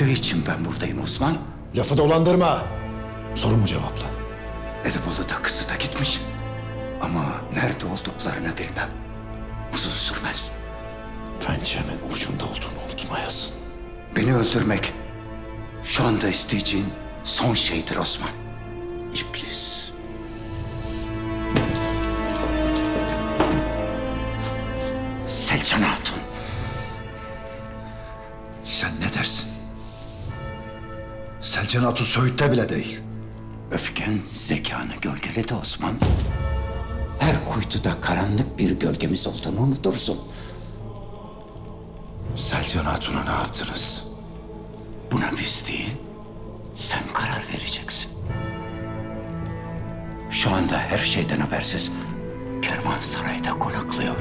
koyduğu için ben buradayım Osman. Lafı dolandırma. Sorumu cevapla. Edebolu'da kızı da gitmiş. Ama nerede olduklarını bilmem. Uzun sürmez. Pençemin ucunda olduğunu unutmayasın. Beni öldürmek şu anda isteyeceğin son şeydir Osman. İblis. Selcan Hatun. Sen ne dersin? Selcan Hatun Söğüt'te bile değil. Öfken zekanı gölgeledi Osman. Her kuytuda karanlık bir gölgemiz olduğunu unutursun. Selcan Hatun'a ne yaptınız? Buna biz değil, sen karar vereceksin. Şu anda her şeyden habersiz Kervansaray'da konaklıyor.